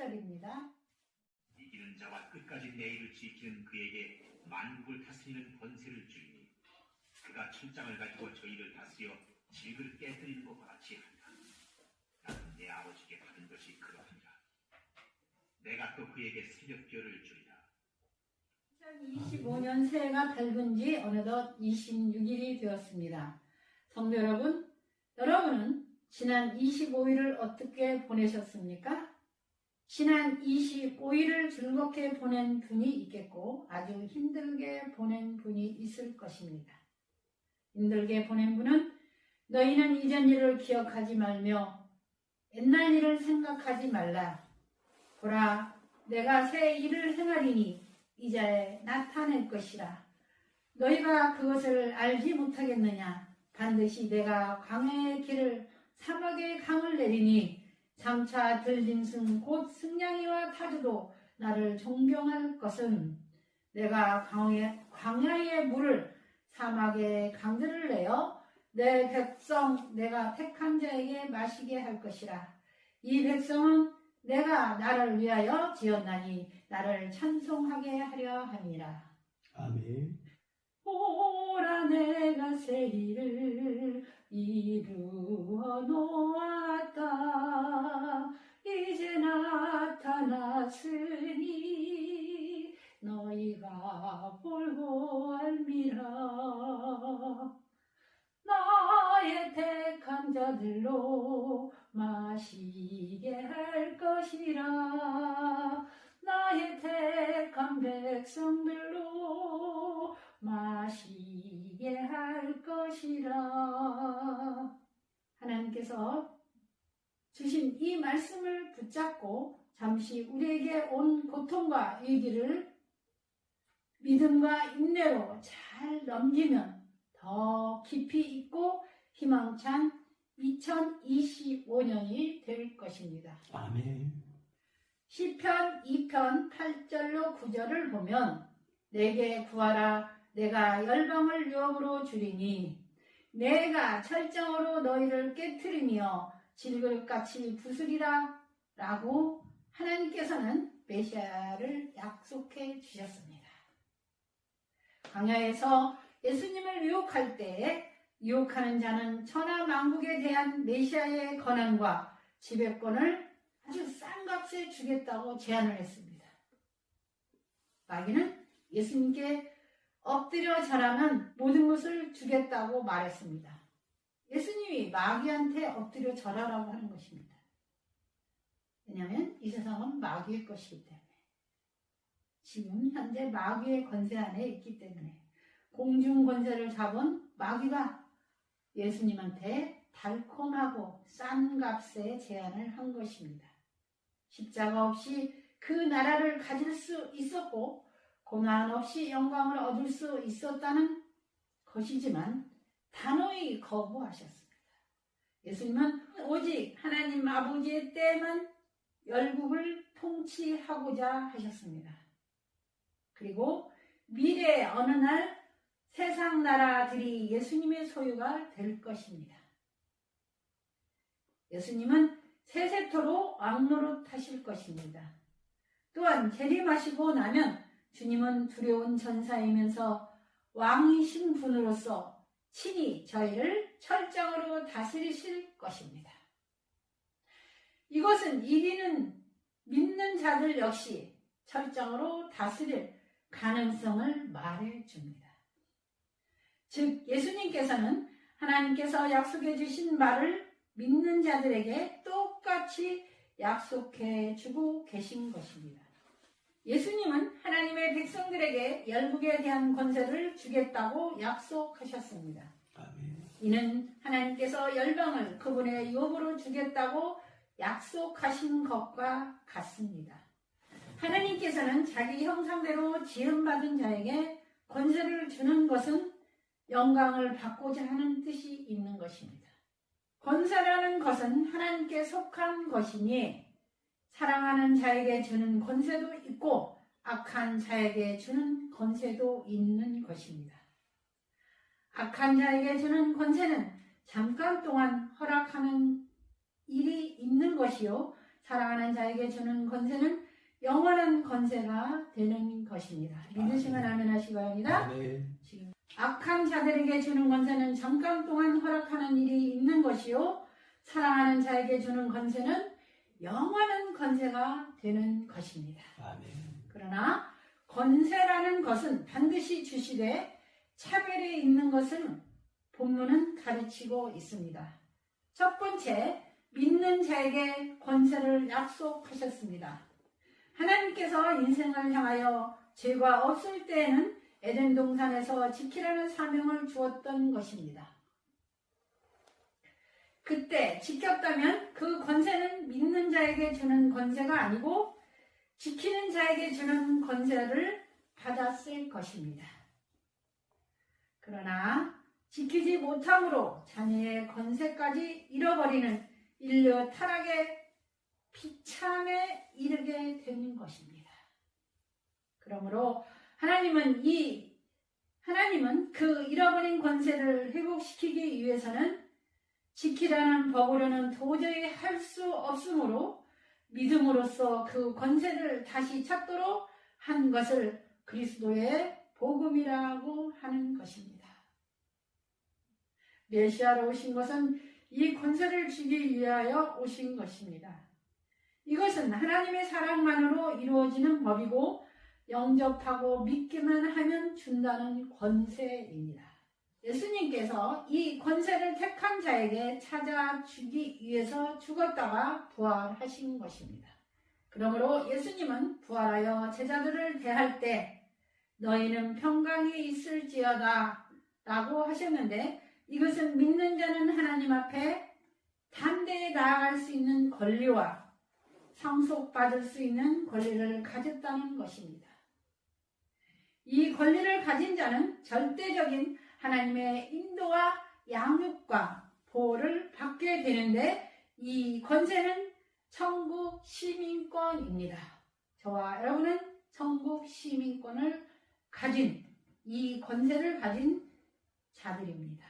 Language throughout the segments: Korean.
28절입니다. 이기는 자와 끝까지 내 일을 지키는 그에게 만국을 다스리는 권세를 주니 그가 철장을 가지고 저희를 다스려 질그를 깨뜨리는 것과 같이 한다. 나는 내 아버지께 받은 것이 그러하니라. 내가 또 그에게 새벽별을 주리라. 2025년 새해가 밝은 지 어느덧 26일이 되었습니다. 성도 여러분, 여러분은 지난 25일을 어떻게 보내셨습니까? 지난 25일을 즐겁게 보낸 분이 있겠고 아주 힘들게 보낸 분이 있을 것입니다. 힘들게 보낸 분은 너희는 이전 일을 기억하지 말며 옛날 일을 생각하지 말라. 보라, 내가 새 일을 행하리니 이자에 나타낼 것이라. 너희가 그것을 알지 못하겠느냐? 반드시 내가 광야의 길을 사막의 강을 내리니 장차 들짐승 곧 승냥이와 타주도 나를 존경할 것은 내가 광야, 광야의 물을 사막의 강들을 내어 내 백성 내가 택한 자에게 마시게 할 것이라. 이 백성은 내가 나를 위하여 지었나니 나를 찬송하게 하려 함이라. 아멘. 오라 내가 새 일을 이루어 놓았다. 이제 나타났으니 너희가 볼고 알미라. 나의 택한 자들로 마시게 할 것이라. 나의 택한 백성들로 하나님께서 주신 이 말씀을 붙잡고 잠시 우리에게 온 고통과 위기를 믿음과 인내로 잘 넘기면 더 깊이 있고 희망찬 2025년이 될 것입니다. 아멘. 시편 2편 8절로 9절을 보면 내게 구하라 내가 열방을 유업으로 주리니 내가 철정으로 너희를 깨뜨리며 질그릇같이 부수리라 라고 하나님께서는 메시아를 약속해 주셨습니다. 광야에서 예수님을 유혹할 때 유혹하는 자는 천하 만국에 대한 메시아의 권한과 지배권을 아주 싼 값에 주겠다고 제안을 했습니다. 마귀는 예수님께 엎드려 절하면 모든 것을 주겠다고 말했습니다. 예수님이 마귀한테 엎드려 절하라고 하는 것입니다. 왜냐하면 이 세상은 마귀의 것이기 때문에 지금 현재 마귀의 권세 안에 있기 때문에 공중 권세를 잡은 마귀가 예수님한테 달콤하고 싼 값에 제안을 한 것입니다. 십자가 없이 그 나라를 가질 수 있었고 고난 없이 영광을 얻을 수 있었다는 것이지만 단호히 거부하셨습니다. 예수님은 오직 하나님 아버지의 때만 열국을 통치하고자 하셨습니다. 그리고 미래의 어느 날 세상 나라들이 예수님의 소유가 될 것입니다. 예수님은 세세토로 왕노릇 하실 것입니다. 또한 재림하시고 나면 주님은 두려운 전사이면서 왕이신 분으로서 친히 저희를 철저으로 다스리실 것입니다. 이것은 이기는 믿는 자들 역시 철저으로 다스릴 가능성을 말해 줍니다. 즉, 예수님께서는 하나님께서 약속해 주신 말을 믿는 자들에게 똑같이 약속해 주고 계신 것입니다. 예수님은 하나님의 백성들에게 열국에 대한 권세를 주겠다고 약속하셨습니다. 아멘. 이는 하나님께서 열방을 그분의 유업으로 주겠다고 약속하신 것과 같습니다. 하나님께서는 자기 형상대로 지음받은 자에게 권세를 주는 것은 영광을 받고자 하는 뜻이 있는 것입니다. 권세라는 것은 하나님께 속한 것이니 사랑하는 자에게 주는 권세도 있고 악한 자에게 주는 권세도 있는 것입니다. 악한 자에게 주는 권세는 잠깐 동안 허락하는 것이요. 사랑하는 자에게 주는 권세는 영원한 권세가 되는 것입니다. 믿으시면 아멘 하시기 바랍니다. 아멘. 악한 자들에게 주는 권세는 잠깐 동안 허락하는 일이 있는 것이요. 사랑하는 자에게 주는 권세는 영원한 권세가 되는 것입니다. 아멘. 그러나 권세라는 것은 반드시 주시되 차별이 있는 것을 본문은 가르치고 있습니다. 첫 번째, 믿는 자에게 권세를 약속하셨습니다. 하나님께서 인생을 향하여 죄가 없을 때에는 에덴 동산에서 지키라는 사명을 주었던 것입니다. 그때 지켰다면 그 권세는 믿는 자에게 주는 권세가 아니고 지키는 자에게 주는 권세를 받았을 것입니다. 그러나 지키지 못함으로 자녀의 권세까지 잃어버리는 인류 타락의 비참에 이르게 되는 것입니다. 그러므로 하나님은 이 하나님은 그 잃어버린 권세를 회복시키기 위해서는 지키라는 법으로는 도저히 할 수 없으므로 믿음으로써 그 권세를 다시 찾도록 한 것을 그리스도의 복음이라고 하는 것입니다. 메시아로 오신 것은 이 권세를 주기 위하여 오신 것입니다. 이것은 하나님의 사랑만으로 이루어지는 법이고 영접하고 믿기만 하면 준다는 권세입니다. 예수님께서 이 권세를 택한 자에게 찾아주기 위해서 죽었다가 부활하신 것입니다. 그러므로 예수님은 부활하여 제자들을 대할 때 너희는 평강이 있을지어다 라고 하셨는데 이것은 믿는 자는 하나님 앞에 담대히 나아갈 수 있는 권리와 상속받을 수 있는 권리를 가졌다는 것입니다. 이 권리를 가진 자는 절대적인 하나님의 인도와 양육과 보호를 받게 되는데 이 권세는 천국 시민권입니다. 저와 여러분은 천국 시민권을 가진 이 권세를 가진 자들입니다.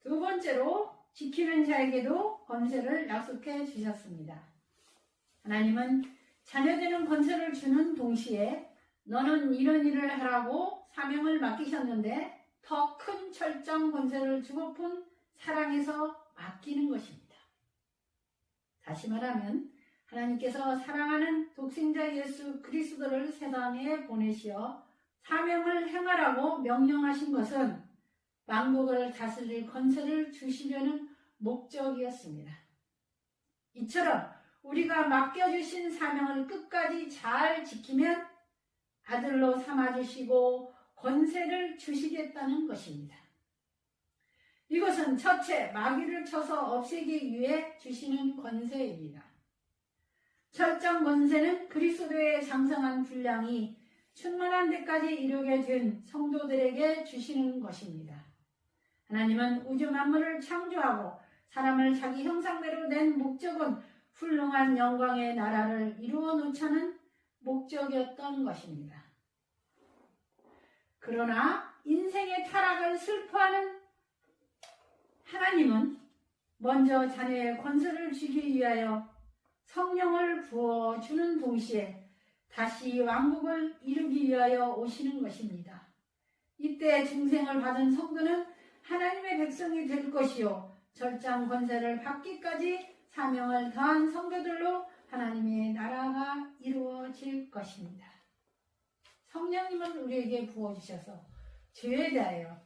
두 번째로 지키는 자에게도 권세를 약속해 주셨습니다. 하나님은 자녀되는 권세를 주는 동시에 너는 이런 일을 하라고 사명을 맡기셨는데 더 큰 철장 권세를 주고픈 사랑에서 맡기는 것입니다. 다시 말하면 하나님께서 사랑하는 독생자 예수 그리스도를 세상에 보내시어 사명을 행하라고 명령하신 것은 왕국을 다스릴 권세를 주시려는 목적이었습니다. 이처럼 우리가 맡겨주신 사명을 끝까지 잘 지키면 아들로 삼아주시고 권세를 주시겠다는 것입니다. 이것은 첫째 마귀를 쳐서 없애기 위해 주시는 권세입니다. 철장 권세는 그리스도의 장성한 분량이 충만한 데까지 이르게 된 성도들에게 주시는 것입니다. 하나님은 우주 만물을 창조하고 사람을 자기 형상대로 낸 목적은 훌륭한 영광의 나라를 이루어 놓자는 목적이었던 것입니다. 그러나 인생의 타락을 슬퍼하는 하나님은 먼저 자녀의 권세를 주기 위하여 성령을 부어주는 동시에 다시 왕국을 이루기 위하여 오시는 것입니다. 이때 중생을 받은 성도는 하나님의 백성이 될 것이요 절장 권세를 받기까지 사명을 더한 성도들로 하나님의 나라가 이루어질 것입니다. 성령님은 우리에게 부어주셔서 죄에 대하여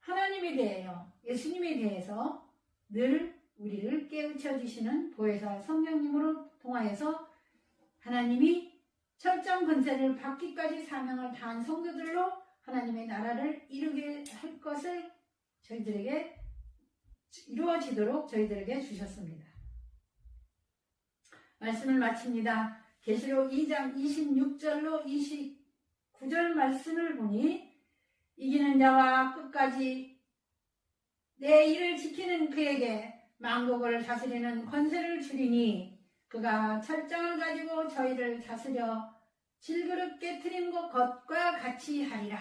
하나님에 대하여 예수님에 대해서 늘 우리를 깨우쳐 주시는 보혜사 성령님으로 통하여서 하나님이 철장 권세를 받기까지 사명을 다한 성도들로 하나님의 나라를 이루게 할 것을 저희들에게 이루어지도록 저희들에게 주셨습니다. 말씀을 마칩니다. 계시록 2장 26절로 29절 말씀을 보니 이기는 자와 끝까지 내 일을 지키는 그에게 망국을 다스리는 권세를 주리니 그가 철장을 가지고 저희를 다스려 질그릇 깨트린 것과 같이 하리라.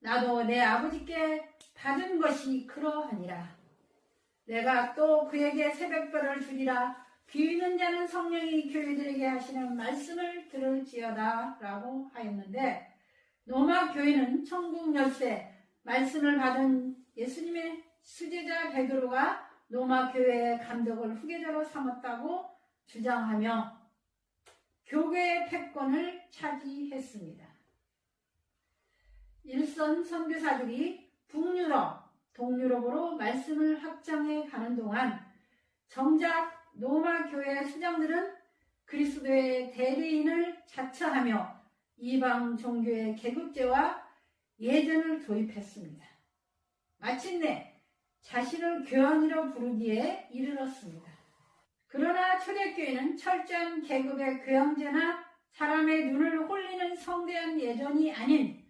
나도 내 아버지께 받은 것이 그러하니라. 내가 또 그에게 새벽별을 주리라 귀 있는 자는 성령이 교회들에게 하시는 말씀을 들을지어다 라고 하였는데 로마 교회는 천국 열쇠 말씀을 받은 예수님의 수제자 베드로가 로마 교회의 감독을 후계자로 삼았다고 주장하며 교회의 패권을 차지했습니다. 일선 선교사들이 북유럽, 동유럽으로 말씀을 확장해 가는 동안 정작 로마 교회 수장들은 그리스도의 대리인을 자처하며 이방 종교의 계급제와 예전을 도입했습니다. 마침내 자신을 교환이라 부르기에 이르렀습니다. 그러나 초대교회는 철저한 계급의 교양제나 사람의 눈을 홀리는 성대한 예전이 아닌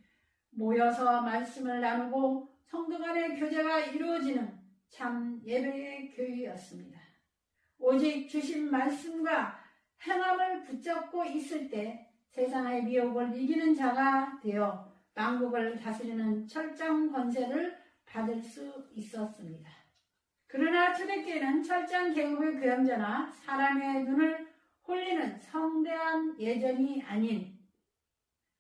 모여서 말씀을 나누고 성도 간의 교제가 이루어지는 참 예배의 교회였습니다. 오직 주신 말씀과 행함을 붙잡고 있을 때 세상의 미혹을 이기는 자가 되어 만국을 다스리는 철장 권세를 받을 수 있었습니다. 그러나 초대교회는 철저한 계급의 교양자나 사람의 눈을 홀리는 성대한 예전이 아닌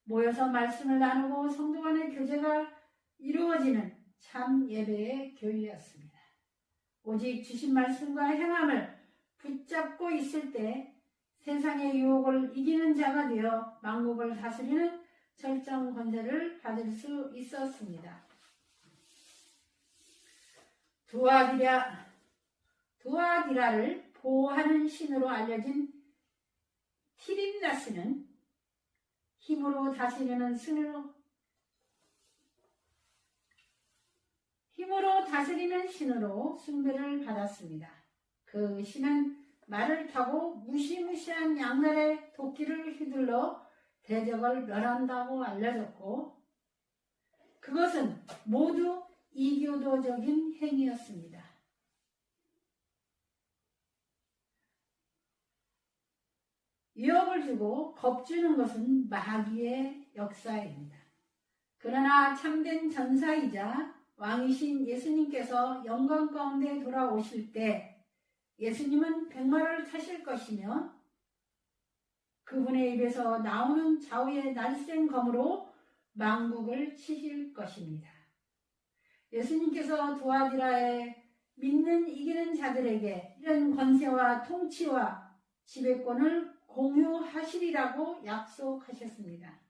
모여서 말씀을 나누고 성도 간의 교제가 이루어지는 참 예배의 교회였습니다. 오직 주신 말씀과 행함을 붙잡고 있을 때 세상의 유혹을 이기는 자가 되어 만국을 다스리는 절정 권세를 받을 수 있었습니다. 두아디라, 두아디라를 보호하는 신으로 알려진 티림나스는 힘으로 다스리는 신으로 힘으로 다스리는 신으로 숭배를 받았습니다. 그 신은 말을 타고 무시무시한 양날의 도끼를 휘둘러 대적을 멸한다고 알려졌고 그것은 모두 이교도적인 행위였습니다. 위협을 주고 겁주는 것은 마귀의 역사입니다. 그러나 참된 전사이자 왕이신 예수님께서 영광 가운데 돌아오실 때 예수님은 백마를 타실 것이며 그분의 입에서 나오는 좌우의 날쌘 검으로 망국을 치실 것입니다. 예수님께서 두아디라에 믿는 이기는 자들에게 이런 권세와 통치와 지배권을 공유하시리라고 약속하셨습니다.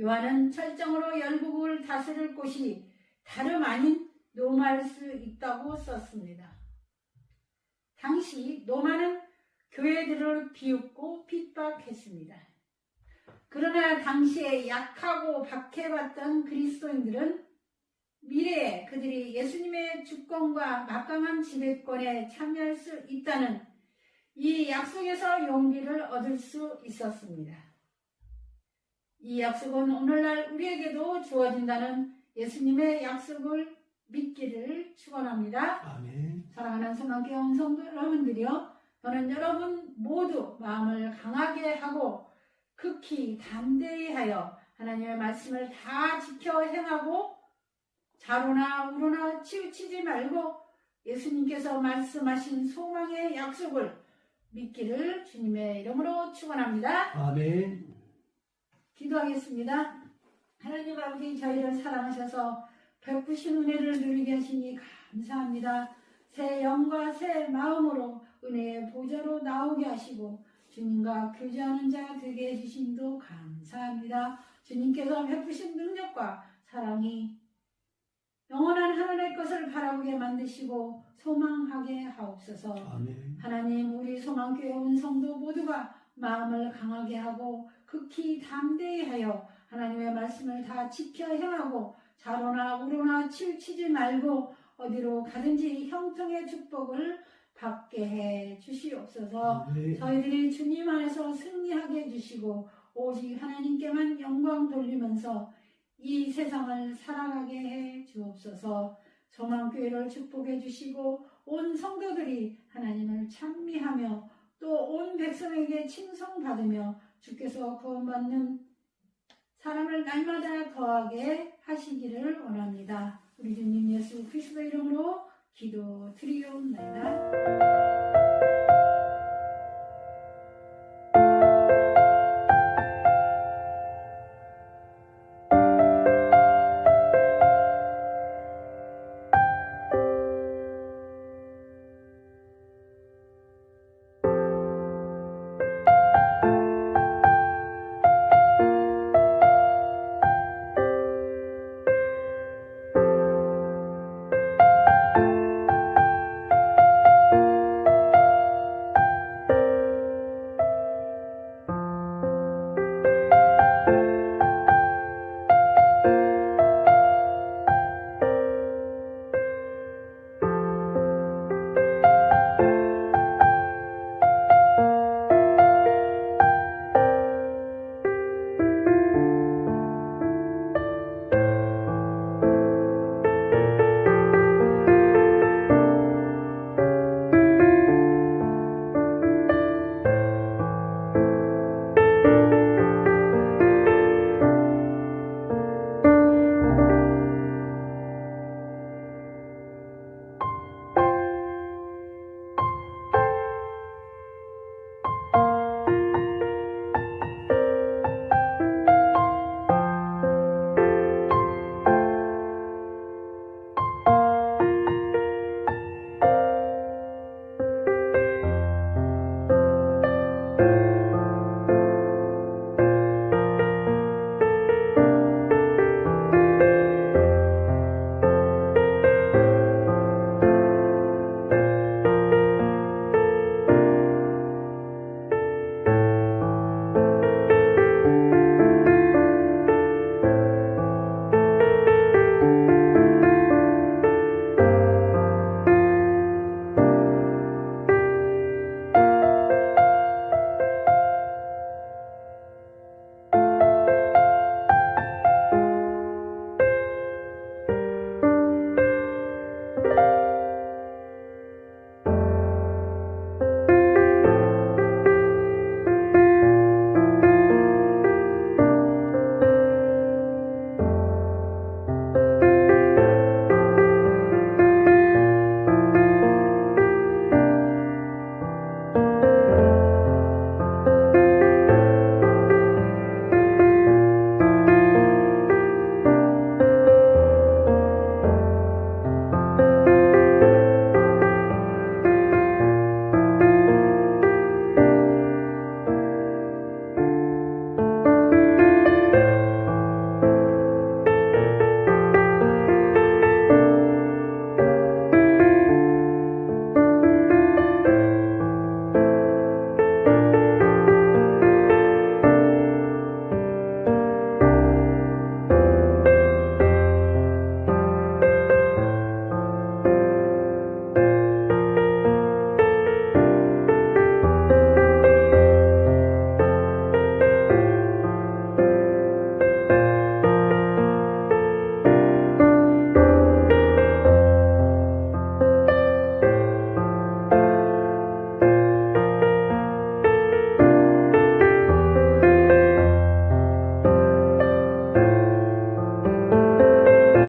요한은 철정으로 열국을 다스릴 곳이 다름 아닌 노마일 수 있다고 썼습니다. 당시 노마는 교회들을 비웃고 핍박했습니다. 그러나 당시에 약하고 박해받던 그리스도인들은 미래에 그들이 예수님의 주권과 막강한 지배권에 참여할 수 있다는 이 약속에서 용기를 얻을 수 있었습니다. 이 약속은 오늘날 우리에게도 주어진다는 예수님의 약속을 믿기를 축원합니다. 아멘. 사랑하는 성남교회 성도 여러분들이요. 저는 여러분 모두 마음을 강하게 하고 극히 담대히 하여 하나님의 말씀을 다 지켜 행하고 자로나 우로나 치우치지 말고 예수님께서 말씀하신 소망의 약속을 믿기를 주님의 이름으로 축원합니다. 아멘. 기도하겠습니다. 하나님 아버지 저희를 사랑하셔서 베푸신 은혜를 누리게 하시니 감사합니다. 새 영과 새 마음으로 은혜의 보좌로 나오게 하시고 주님과 교제하는 자 되게 해주심도 감사합니다. 주님께서 베푸신 능력과 사랑이 영원한 하늘의 것을 바라보게 만드시고 소망하게 하옵소서. 아멘. 하나님 우리 소망교회 온 성도 모두가 마음을 강하게 하고 극히 담대히 하여 하나님의 말씀을 다 지켜 행하고 자로나 우로나 치우치지 말고 어디로 가든지 형통의 축복을 받게 해 주시옵소서. 아멘. 저희들이 주님 안에서 승리하게 해주시고 오직 하나님께만 영광 돌리면서 이 세상을 살아가게 해 주옵소서. 조망교회를 축복해 주시고 온 성도들이 하나님을 찬미하며 또 온 백성에게 칭송받으며 주께서 구원받는 사람을 날마다 더하게 하시기를 원합니다. 우리 주님 예수 그리스도 이름으로 기도 드리옵나이다.